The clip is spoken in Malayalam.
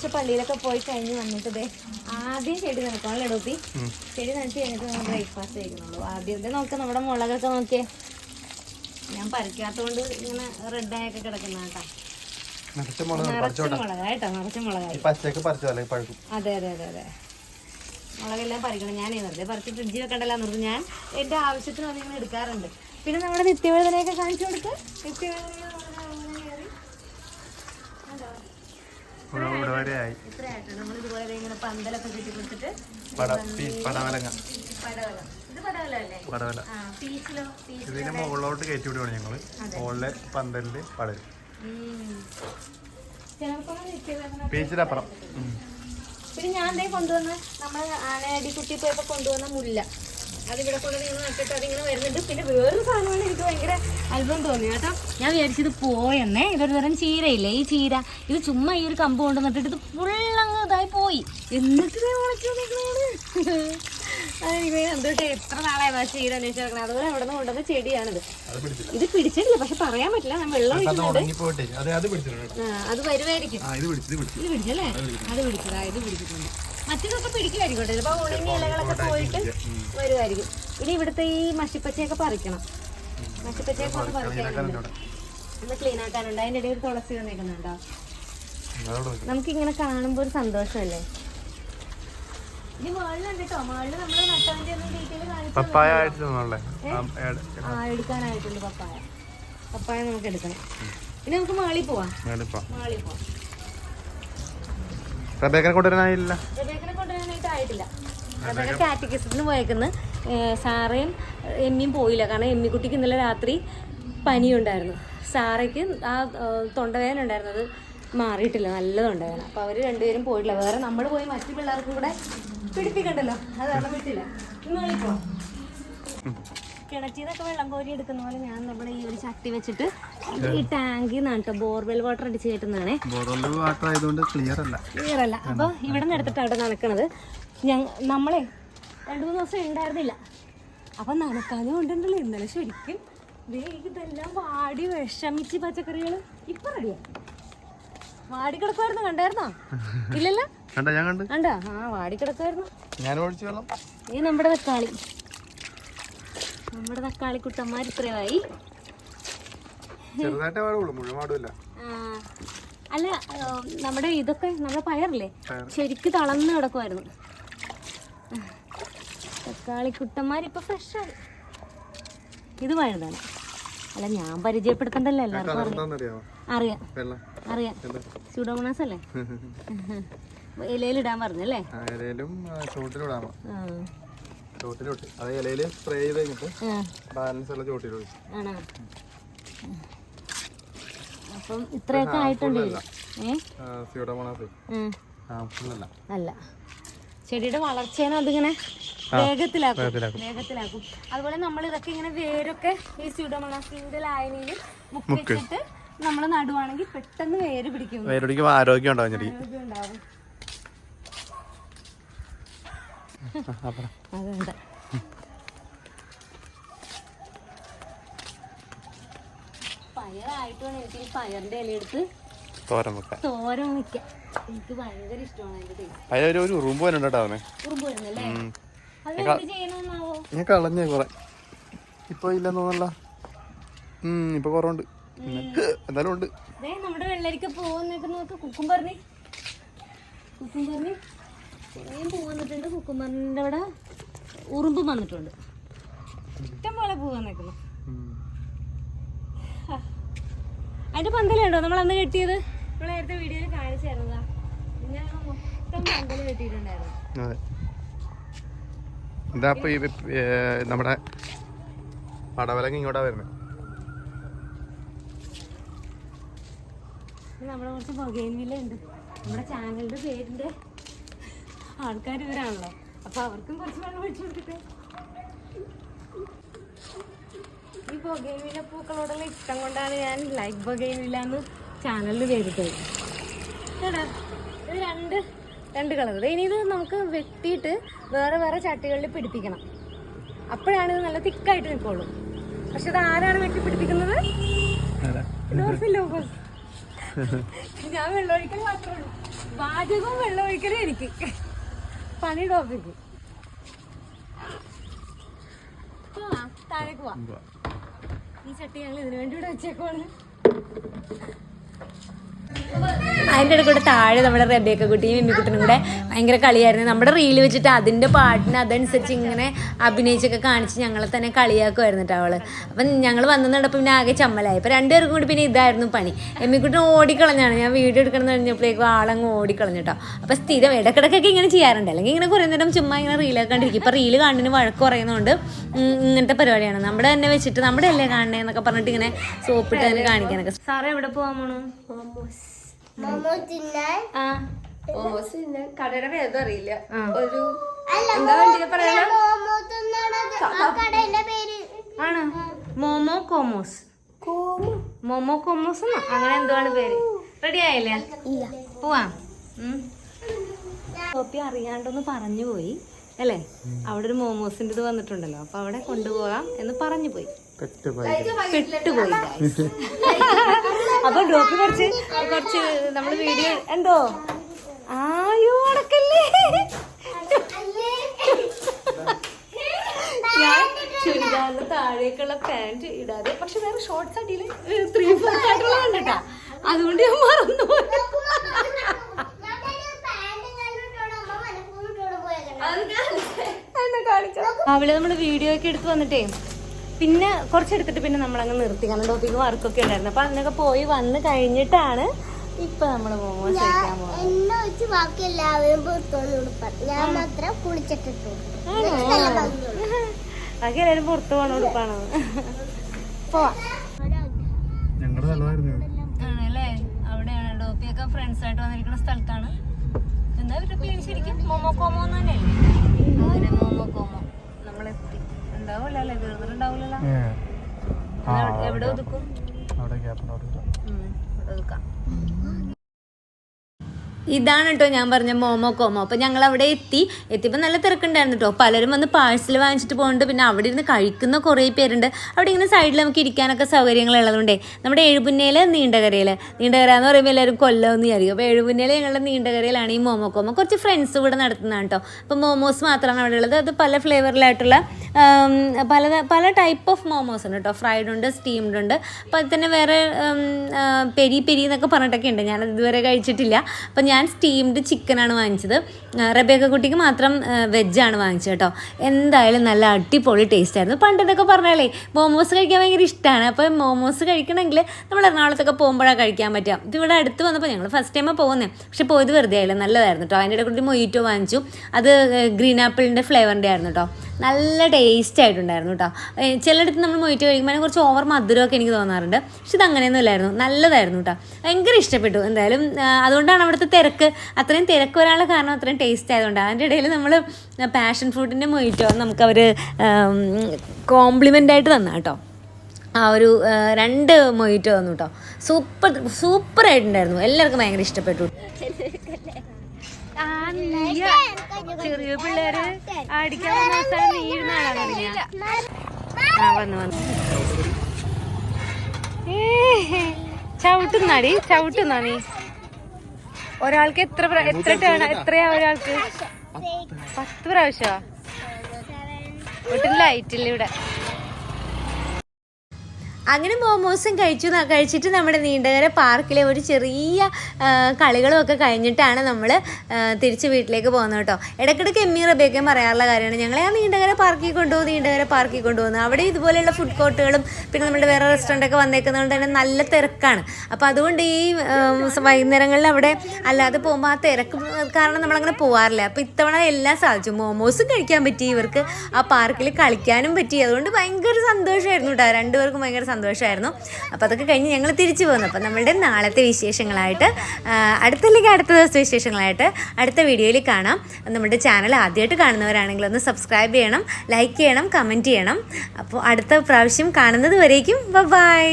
ഞായറാഴ്ച പള്ളിയിലൊക്കെ പോയി കഴിഞ്ഞ് വന്നിട്ട് ആദ്യം ചെടി നനക്കണം ലഡോപ്പി ചെടി നനച്ച് കഴിഞ്ഞിട്ട് നമ്മൾ ബ്രേക്ക്ഫാസ്റ്റ് കഴിക്കുന്നുള്ളൂ ആദ്യത്തെ നോക്കാം നമ്മുടെ മുളകൊക്കെ നോക്കിയേ. ഞാൻ പറിക്കാത്തോണ്ട് ഇങ്ങനെ റെഡായൊക്കെ കിടക്കുന്ന കേട്ടോ. നിറച്ച മുളക് നിറച്ച മുളകായിട്ടോ നിറച്ച മുളകായി അതെ അതെ അതെ അതെ. മുളകെല്ലാം പറിക്കണം. ഞാൻ വെറുതെ പറിച്ച് ഫ്രിഡ്ജിൽ വെക്കണ്ടല്ലോ നിർത്തി ഞാൻ എന്റെ ആവശ്യത്തിന് വന്നിങ്ങനെ എടുക്കാറുണ്ട്. പിന്നെ നമ്മുടെ നിത്യവേദനയൊക്കെ കാണിച്ചു കൊടുക്കുക നിത്യവേദന ആയി നമ്മൾ ഇതുപോലെ ഇങ്ങനെ പന്തലൊക്കെ കെട്ടി കൊടുത്തിട്ട് പടവലങ്ങ. പടവലം. ഇതിന് മുകളിലോട്ട് കയറ്റി വിടുവാണ് ഞങ്ങൾ. മുകളിലെ പന്തലിൽ പടരും പീച്ചിലപ്പുറം. പിന്നെ ഞാൻ കൊണ്ടുവന്ന നമ്മൾ ആനയടി കുട്ടി പോയപ്പോ കൊണ്ടുവന്ന മുല്ല. അതിവിടെ കൊണ്ട് നിങ്ങൾ നട്ടിട്ട് അതിങ്ങനെ വരുന്നുണ്ട്. പിന്നെ വേറൊരു സാധനമാണ് എനിക്ക് ഭയങ്കര അത്ഭുതം തോന്നി കേട്ടോ. ഞാൻ വിചാരിച്ചത് പോയെന്നേ. ഇതൊരു തരം ചീരയില്ലേ? ഈ ചീര. ഇത് ചുമ്മാ ഈ ഒരു കമ്പ് കൊണ്ട് നട്ടിട്ട് ഇത് ഫുള്ളങ്ങ് ഇതായി പോയി. എന്നിട്ട് നിൽക്കണേണ് അതെനിക്ക് എന്തൊക്കെ എത്ര നാളായി ആ ചീര അന്വേഷിച്ച് നടക്കണം അതുപോലെ അവിടെ നിന്ന് കൊണ്ടുവന്ന ചെടിയാണിത്. ഇത് പിടിച്ചിട്ടില്ല. പക്ഷെ പറയാൻ പറ്റില്ല. ഞാൻ വെള്ളം അത് ഒഴിക്കുന്നുണ്ട്. അത് വരുമായിരിക്കും ഇത് പിടിച്ചല്ലേ? അത് പിടിച്ചതാ ഇത് പിടിച്ചിട്ടുണ്ട്. മറ്റേതൊക്കെ പിടിക്കുമായിരിക്കും ചിലപ്പോ ഉണങ്ങിയ ഇലകളൊക്കെ പോയിട്ട് വരുമായിരിക്കും. ഇനി ഇവിടുത്തെ ഈ മഷിപ്പച്ചയൊക്കെ പറിക്കണം. മഷിപ്പച്ചയൊക്കെ ഒന്ന് പറിക്കാനുണ്ട് ഒന്ന് ക്ലീൻ ആക്കാനുണ്ട്. അതിന്റെ ഇടയിൽ തുളസി വന്നിരിക്കുന്നുണ്ടോ നമുക്ക് ഇങ്ങനെ കാണുമ്പോൾ ഒരു സന്തോഷമല്ലേ? ഇനി മുകളിലുണ്ട് കേട്ടോ. മുകളിൽ നമ്മൾ നട്ടവന്റെ ഒന്നും ഡീറ്റെയിൽ കാണിച്ചു ആ എടുക്കാനായിട്ടുണ്ട് പപ്പായ. പപ്പായ നമുക്ക് എടുക്കണം ഇനി നമുക്ക് മാളി പോവാം. മാളി പോവാം. റബേക്കനെ കൊണ്ടുവരാനായില്ല. ആയിട്ടില്ല. അതൊക്കെ കാറ്റഗിസത്തിന് പോയേക്കുന്ന്. സാറേയും എമ്മിയും പോയില്ല. കാരണം എമ്മിക്കുട്ടിക്ക് ഇന്നലെ രാത്രി പനിയുണ്ടായിരുന്നു. സാറയ്ക്ക് ആ തൊണ്ടവേദന ഉണ്ടായിരുന്നത് മാറിയിട്ടില്ല. നല്ല തൊണ്ടവേദന. അപ്പോൾ അവർ രണ്ടുപേരും പോയിട്ടില്ല. വേറെ നമ്മൾ പോയി മറ്റു പിള്ളേർക്കും കൂടെ പിടിപ്പിക്കണ്ടല്ലോ. അത് കാരണം വിട്ടില്ല. ഇന്ന് പോവാം കിണറ്റിൽ നിന്നൊക്കെ വെള്ളം കോരി എടുക്കുന്ന പോലെ ഞാൻ നമ്മുടെ ഈ ഒരു ചട്ടി വെച്ചിട്ട് ഈ ടാങ്കിൽ നിന്നാണ് കേട്ടോ ബോർവെൽ വാട്ടർ അടിച്ച് കയറ്റുന്നതാണേ. ബോർവെൽ വാട്ടർ ആയതുകൊണ്ട് ക്ലിയർ അല്ല. ക്ലിയർ അല്ല. അപ്പൊ ഇവിടെ നിന്ന് എടുത്തിട്ട് അവിടെ നടക്കണത്. ഞങ്ങ നമ്മളെ രണ്ടു മൂന്ന് ദിവസം ഉണ്ടായിരുന്നില്ല. അപ്പൊ നനക്കാനും ഉണ്ടല്ലോ ഇന്നലെ ശരിക്കും ഇതെല്ലാം വാടി വിഷമിച്ച് പച്ചക്കറികൾ ഇപ്പൊ റെഡിയാ വാടി കിടക്കുമായിരുന്നു കണ്ടായിരുന്നോ? ഇല്ലല്ലോ? കണ്ട? ഞാൻ കണ്ട്. കണ്ടാ? ആ വാടി കിടക്കുമായിരുന്നു ഈ നമ്മുടെ തക്കാളി. നമ്മുടെ തക്കാളി കുട്ടന്മാർ ഇത്രയായി അല്ല നമ്മുടെ ഇതൊക്കെ നമ്മുടെ പയറില്ലേ. ശരിക്ക് തളർന്ന് കിടക്കുമായിരുന്നു തക്കാളി കുട്ടന്മാരിപ്പോ ഫ്രഷ് ഇത് വഴുതാണ് അല്ല ഞാൻ പരിചയപ്പെടുത്തണ്ടല്ലോ എല്ലാവർക്കും അറിയാം. അറിയാം. സ്യൂഡോമോണാസ് അല്ലേ? ഇലയിലിടാൻ പറഞ്ഞല്ലേ ഇലയിലും ചോട്ടിലിടാമോ ആ. ചോട്ടിലോട്ട്. അത് ഇലയിൽ സ്പ്രേ ചെയ്ത് കഴിഞ്ഞിട്ട് ബാലൻസ് ഉള്ള ചോട്ടിലോട്ട് ആണോ? അപ്പം ഇത്രയൊക്കെ ആയിട്ടുണ്ട്? ഏ? സ്യൂഡോമോണാസ് അല്ല. ചെടിയുടെ വളർച്ചേനെ അതിങ്ങനെ വേഗത്തിലാക്കും. വേഗത്തിലാക്കും. അതുപോലെ നമ്മൾ ഇതൊക്കെ ഇങ്ങനെ വേരൊക്കെ ഈ സ്യൂഡോമോണാസിന്റെ ലായനിയിൽ മുക്കിട്ട് നമ്മൾ നടുവാണെങ്കിൽ പെട്ടെന്ന് വേര് പിടിക്കും. ആരോഗ്യം ഉണ്ടാവും ചെടി. ആരോഗ്യം ഉണ്ടാവും. അതെ അതെ പയറായിട്ട് വേണം എനിക്ക് പയറിന്റെ ഇലയെടുത്ത് തോരൻ വെക്കാം. തോരൻ വെക്കാം. എനിക്ക് ഭയങ്കര ഇഷ്ടമാണ് അതിന്റെ ടേസ്റ്റ് അതിലൊരു ഒരു ഉറുമ്പ് അവനെ. ഉറുമ്പ് വരുന്നല്ലേ? അത് എന്ത് ചെയ്യണമെന്നാവോ ഞാൻ കളഞ്ഞേ കുറെ. ഇപ്പൊ ഇല്ലെന്ന് തോന്നല്ല ഉം ഇപ്പൊ കുറവുണ്ട്. എന്തായാലും ഉണ്ട്. ദേ നമ്മുടെ വെള്ളരിക്ക പോകുന്നൊക്കെ നോക്ക്. കുക്കുംബറിന്. കുക്കുംബറിന് കുറേ പൂ വന്നിട്ടുണ്ട്. അവിടെ ഉറുമ്പും വന്നിട്ടുണ്ട്. ഇഷ്ടം പോലെ പൂ വന്നേക്കുന്നു ഉം. അതിന്റെ പന്തലുണ്ടോ? നമ്മൾ അന്ന് കെട്ടിയത്? നമ്മൾ നേരത്തെ വീഡിയോയിൽ പന്തൽ കെട്ടിയിട്ടുണ്ടായിരുന്നു അതെ. ഇതാ ഇപ്പൊ ഈ നമ്മുടെ പടവലങ്ങ ഇങ്ങോട്ടാ വരുന്നത് നമ്മുടെ കുറച്ച് ഉണ്ട്. നമ്മുടെ ചാനലിന്റെ പേരിന്റെ ആൾക്കാർ ഇവരാണല്ലോ. അപ്പൊ അവർക്കും കുറച്ച് വെള്ളം ഒഴിച്ചു കൊടുക്കട്ടെ ഈ പൂക്കളോടുള്ള ഇഷ്ടം കൊണ്ടാണ് ഞാൻ ലൈക്ക് ബൊഗൈൻവില്ല എന്ന് ചാനലിൽ പേരിട്ടത്. കേട്ടോ രണ്ട് രണ്ട് കളർ ഇനി ഇത് നമുക്ക് വെട്ടിയിട്ട് വേറെ വേറെ ചട്ടികളിൽ പിടിപ്പിക്കണം. അപ്പോഴാണ് ഇത് നല്ല തിക്കായിട്ട് നിൽക്കുള്ളൂ പക്ഷെ ഇത് ആരാണ് വെട്ടി പിടിപ്പിക്കുന്നത്? ഞാൻ വെള്ളമൊഴിക്കൽ മാത്രമേ ഉള്ളൂ. പാചകവും വെള്ളമൊഴിക്കലും എനിക്ക്. പണി ടോപ്പിക്ക്. താഴേക്ക് പോവാം. ഈ ചട്ടി ഞങ്ങൾ ഇതിനു വേണ്ടി ഇവിടെ വെച്ചേക്കുവാണ്. അതിന്റെ ഇടയ്ക്കൂടെ താഴെ നമ്മുടെ റബേക്ക കുട്ടിയും മിമ്മിക്കുട്ടനും കൂടെ ഭയങ്കര കളിയായിരുന്നു. നമ്മുടെ റീൽ വെച്ചിട്ട് അതിന്റെ പാട്ടിന് അതനുസരിച്ച് ഇങ്ങനെ അഭിനയിച്ചൊക്കെ കാണിച്ച് ഞങ്ങളെ തന്നെ കളിയാക്കുമായിരുന്നു കേട്ടോ അവൾ. അപ്പം ഞങ്ങൾ വന്നു നടപ്പോൾ പിന്നെ ആകെ ചമ്മലായി. അപ്പം രണ്ടുപേർക്കും കൂടി പിന്നെ ഇതായിരുന്നു പണി. എമ്മിക്കുട്ടൻ ഓടിക്കളഞ്ഞാണ് ഞാൻ വീഡിയോ എടുക്കണം എന്ന് കഴിഞ്ഞപ്പോഴേക്കും ആളങ്ങ് ഓടിക്കളഞ്ഞു കേട്ടോ അപ്പം സ്ഥിരം ഇടക്കിടക്കൊക്കെ ഇങ്ങനെ ചെയ്യാറുണ്ട്. അല്ലെങ്കിൽ ഇങ്ങനെ കുറേ നേരം ചുമ്മാ ഇങ്ങനെ റീലൊക്കെ കണ്ടിരിക്കും ഇപ്പം റീൽ കാണുന്നതിന് വഴക്ക് കുറയുന്നതുകൊണ്ട് ഇങ്ങനത്തെ പരിപാടിയാണ്. നമ്മുടെ തന്നെ വെച്ചിട്ട് നമ്മുടെ അല്ലേ കാണണേ എന്നൊക്കെ പറഞ്ഞിട്ട് ഇങ്ങനെ സോപ്പിട്ട് തന്നെ കാണിക്കാനൊക്കെ. സാറേ എവിടെ പോകാൻ പോണു? മോമോ തിന്നാൻ? ആ മോമോസ് തിന്നാൻ. കടയുടെ ഭേദം അറിയില്ല. ഒരു എന്താ വണ്ടിയെ പറയാ മോമോ തിന്നാണത്. കടയുടെ പേര്. ആണ്? മോമോ കോമോസ്. മോമോ കോമോസ്? അങ്ങനെ എന്തുവാണ് പേര്? റെഡി ആയില്ലേ? പോവാം. കോപ്പി അറിയാണ്ടൊന്ന് പറഞ്ഞു പോയി അല്ലേ? അവിടെ ഒരു മോമോസിന്റെ ഇത് വന്നിട്ടുണ്ടല്ലോ. അപ്പൊ അവിടെ കൊണ്ടുപോകാം എന്ന് പറഞ്ഞു പോയി. പെട്ടുപോയി. അപ്പൊ ഡോക്ക് കുറച്ച് കുറച്ച് നമ്മൾ വീഡിയോ എന്തോ? ആയോ അടക്കല്ലേ? ഞാൻ ചുരിദാറിന് താഴേക്കുള്ള പാന്റ് ഇടാതെ പക്ഷെ വേറെ ഷോർട്സ് അടിയിൽ ത്രീ ഫോർത്ത് ആയിട്ടുള്ള കണ്ടിട്ടാ അതുകൊണ്ട് ഞാൻ മറന്നു രാവിലെ നമ്മൾ വീഡിയോ ഒക്കെ എടുത്ത് വന്നിട്ടേ പിന്നെ കുറച്ചെടുത്തിട്ട് പിന്നെ നമ്മളങ്ങ് നിർത്തി. കാരണം ടോപ്പിക്ക് വർക്കൊക്കെ ഉണ്ടായിരുന്നു. അപ്പൊ അതിനൊക്കെ പോയി വന്ന് കഴിഞ്ഞിട്ടാണ് ഇപ്പൊ നമ്മൾ മോമോസ് കഴിക്കാൻ പോകുന്നത് എന്നെ വെച്ച് ബാക്കി എല്ലാവരും പുറത്തോണ്ട് ഞാൻ മാത്രം കുളിച്ചിട്ടിട്ടു നല്ല ഭംഗിയുള്ളൂ ബാക്കി എല്ലാവരും പുറത്തു പോകണ ഉടുപ്പാണ് പോവാ സ്ഥലമായിരുന്നു. ആണല്ലേ? അവിടെയാണ്. ഡോപ്പിയൊക്കെ ഫ്രണ്ട്സ് ആയിട്ട് വന്നിരിക്കുന്ന സ്ഥലത്താണ്. എന്താ ഇവരുടെ പേര് ശരിക്കും? മോമോ കോമോ എന്ന് തന്നെയല്ലേ? മോമോ കോമോ. നമ്മളെത്തി. ഉണ്ടാവില്ല അവിടെ ഗ്യാപ്പ് അവിടെ ഉം, ഒതുക്കാം. ഇതാണ് കേട്ടോ ഞാൻ പറഞ്ഞ മോമോ കോമോ. അപ്പോൾ ഞങ്ങൾ അവിടെ എത്തി. എത്തിയപ്പോൾ നല്ല തിരക്കുണ്ടായിരുന്നു കേട്ടോ പലരും വന്ന് പാഴ്സൽ വാങ്ങിച്ചിട്ട് പോകുന്നുണ്ട് പിന്നെ അവിടെ ഇരുന്ന് കഴിക്കുന്ന കുറേ പേരുണ്ട്. അവിടെ ഇങ്ങനെ സൈഡിൽ നമുക്ക് ഇരിക്കാനൊക്കെ സൗകര്യങ്ങൾ ഉള്ളതുകൊണ്ടേ നമ്മുടെ എഴുപുന്നയിൽ നീണ്ടകരയിൽ നീണ്ടകര എന്ന് പറയുമ്പോൾ എല്ലാവരും കൊല്ലം എന്ന് വിചാരിക്കും. അപ്പോൾ എഴുപുന്നയിൽ ഞങ്ങളുടെ നീണ്ടകരയിലാണ് ഈ മോമോ കോമോ. കുറച്ച് ഫ്രണ്ട്സ് ഇവിടെ നടത്തുന്നതാണ് കേട്ടോ അപ്പോൾ മോമോസ് മാത്രമാണ് അവിടെ ഉള്ളത്. അത് പല ഫ്ലേവറിലായിട്ടുള്ള പല പല ടൈപ്പ് ഓഫ് മോമോസ് ഉണ്ട് കേട്ടോ ഫ്രൈഡ് ഉണ്ട് സ്റ്റീംഡ് ഉണ്ട്. അപ്പോൾ അത് തന്നെ വേറെ പെരി പെരി എന്നൊക്കെ പറഞ്ഞിട്ടൊക്കെ ഉണ്ട്. ഞാനത് ഇതുവരെ കഴിച്ചിട്ടില്ല. അപ്പോൾ ഞാൻ സ്റ്റീംഡ് ചിക്കനാണ് വാങ്ങിച്ചത്. റബേക്ക കുട്ടിക്ക് മാത്രം വെജാണ് വാങ്ങിച്ചത് കേട്ടോ. എന്തായാലും നല്ല അടിപൊളി ടേസ്റ്റ് ആയിരുന്നു. പണ്ടെന്നൊക്കെ പറഞ്ഞാലേ മോമോസ് കഴിക്കാൻ ഭയങ്കര ഇഷ്ടമാണ് അപ്പോൾ മോമോസ് കഴിക്കണമെങ്കിൽ നമ്മൾ എറണാകുളത്തൊക്കെ പോകുമ്പോഴാണ് കഴിക്കാൻ പറ്റുക. ഇത് ഇവിടെ അടുത്ത് വന്നപ്പോൾ ഞങ്ങൾ ഫസ്റ്റ് ടൈമാണ് പോകുന്നത് പക്ഷെ പോയത് വെറുതെ ആയില്ല നല്ലതായിരുന്നു കേട്ടോ. അതിന്റെ ഇടയിൽ കൂടി മൊയ്റ്റോ വാങ്ങിച്ചു. അത് ഗ്രീൻ ആപ്പിളിന്റെ ഫ്ലേവറിന്റെ ആയിരുന്നു കേട്ടോ. നല്ല ടേസ്റ്റ് ആയിട്ടുണ്ടായിരുന്നു കേട്ടോ. ചിലയിടത്ത് നമ്മൾ മൊയ്റ്റ് കഴിക്കുമ്പോൾ കുറച്ച് ഓവർ മധുരമൊക്കെ എനിക്ക് തോന്നാറുണ്ട്. പക്ഷെ ഇത് അങ്ങനെയൊന്നും ഇല്ലായിരുന്നു. നല്ലതായിരുന്നു കേട്ടോ. ഭയങ്കര ഇഷ്ടപ്പെട്ടു. എന്തായാലും അതുകൊണ്ടാണ് അവിടുത്തെ തിരക്ക്. അത്രയും തിരക്ക് വരാനുള്ള കാരണം അത്രയും ടേസ്റ്റ് ആയതുകൊണ്ട് അതിന്റെ ഇടയിൽ നമ്മൾ പാഷൻ ഫ്രൂട്ടിന്റെ മൊയ്റ്റോ നമുക്ക് അവർ കോംപ്ലിമെന്റ് ആയിട്ട് തന്നാ കേട്ടോ. ആ ഒരു രണ്ട് മൊയ്റ്റോ തന്നു കേട്ടോ. സൂപ്പർ സൂപ്പർ ആയിട്ടുണ്ടായിരുന്നു. എല്ലാവർക്കും ഭയങ്കര ഇഷ്ടപ്പെട്ടു? ചെറിയ പിള്ളേര് നീ ചവിട്ടുന്നാടി ചവിട്ടുന്നാ നീ. ഒരാൾക്ക് എത്ര എത്ര ടേൺ എത്രയാ ഒരാൾക്ക്? പത്ത് പ്രാവശ്യോ. ഒട്ടും ലൈറ്റില്ല ഇവിടെ. അങ്ങനെ മോമോസും കഴിച്ചു കഴിച്ചിട്ട് നമ്മുടെ നീണ്ടകര പാർക്കിലെ ഒരു ചെറിയ ആ, കളികളും ഒക്കെ കഴിഞ്ഞിട്ടാണ് നമ്മൾ തിരിച്ച് വീട്ടിലേക്ക് പോകുന്നത് കേട്ടോ. ഇടയ്ക്കിടയ്ക്ക് എമ്മി റബേക്കയും പറയാറുള്ള കാര്യമാണ്. ഞങ്ങളെ ആ നീണ്ടകര പാർക്കിൽ കൊണ്ടുപോകും നീണ്ടകര പാർക്കിൽ കൊണ്ടുപോകുന്നു അവിടെ ഇതുപോലെയുള്ള ഫുഡ് കോർട്ടുകളും പിന്നെ നമ്മുടെ വേറെ റെസ്റ്റോറന്റ് ഒക്കെ വന്നേക്കുന്നതുകൊണ്ട് തന്നെ നല്ല തിരക്കാണ്. അപ്പോൾ അതുകൊണ്ട് ഈ വൈകുന്നേരങ്ങളിൽ അവിടെ അല്ലാതെ പോകുമ്പോൾ ആ തിരക്ക് കാരണം നമ്മളങ്ങനെ പോകാറില്ല അപ്പോൾ ഇത്തവണ എല്ലാം സാധിച്ചു. മോമോസും കഴിക്കാൻ പറ്റി ഇവർക്ക് ആ പാർക്കിൽ കളിക്കാനും പറ്റി. അതുകൊണ്ട് ഭയങ്കര സന്തോഷമായിരുന്നു കേട്ടോ. രണ്ടുപേർക്കും ഭയങ്കര സന്തോഷമായിരുന്നു അപ്പോൾ അതൊക്കെ കഴിഞ്ഞ് ഞങ്ങൾ തിരിച്ചു പോകുന്നു അപ്പോൾ നമ്മളുടെ നാളത്തെ വിശേഷങ്ങളായിട്ട് അടുത്തല്ലെങ്കിൽ അടുത്ത ദിവസത്തെ വിശേഷങ്ങളായിട്ട് അടുത്ത വീഡിയോയിൽ കാണാം. നമ്മുടെ ചാനൽ ആദ്യമായിട്ട് കാണുന്നവരാണെങ്കിൽ ഒന്ന് സബ്സ്ക്രൈബ് ചെയ്യണം ലൈക്ക് ചെയ്യണം കമന്റ് ചെയ്യണം. അപ്പോൾ അടുത്ത പ്രാവശ്യം കാണുന്നത് വരേക്കും. ബൈ.